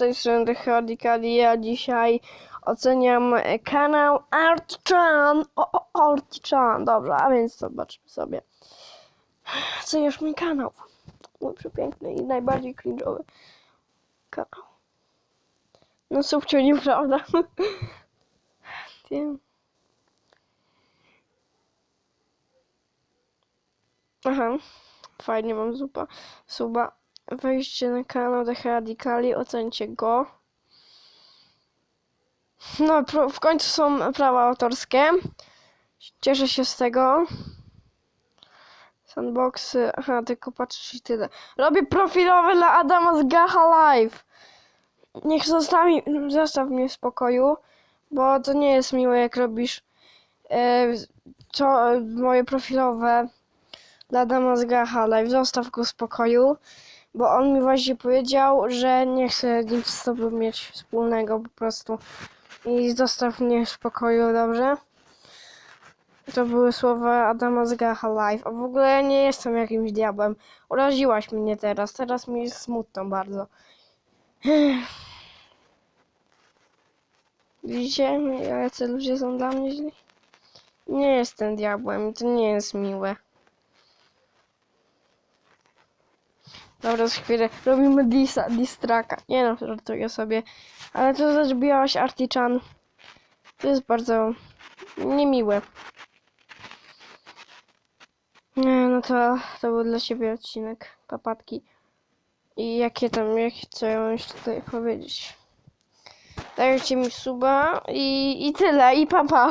tej strony The Radicali. Ja dzisiaj oceniam kanał Artichan. O, o, Artichan. Dobrze, a więc zobaczmy sobie. Oceniasz mój kanał. Mój przepiękny i najbardziej cringe'owy kanał. No subciu, nieprawda? Wiem. Aha, fajnie mam zupa. Suba. Wejdźcie na kanał The Radicali, ocencie go. No, w końcu są prawa autorskie. Cieszę się z tego. Sandboxy. Aha, tylko patrzysz i tyle. Robię profilowy dla Adama z Gacha Live. Niech zostawi, zostaw mnie w spokoju, bo to nie jest miłe, jak robisz e, co, moje profilowe dla Adama z Gacha Live. Zostaw go w spokoju, bo on mi właśnie powiedział, że nie chce nic z tobą mieć wspólnego po prostu. I zostaw mnie w spokoju, dobrze? To były słowa Adama z Gacha Live. A w ogóle nie jestem jakimś diabłem. Uraziłaś mnie teraz. Teraz mi jest smutno bardzo. Widzicie, jacy ludzie są dla mnie źli? Nie jestem diabłem i to nie jest miłe. Dobra, za chwilę robimy disa, distraka. Nie no, żartuję sobie. Ale to zaczbiłaś Artichan. To jest bardzo niemiłe. Nie, no to, to był dla ciebie odcinek papatki. I jakie tam, jak, co ja mam jeszcze tutaj powiedzieć? Dajcie mi suba i, i tyle, i papa.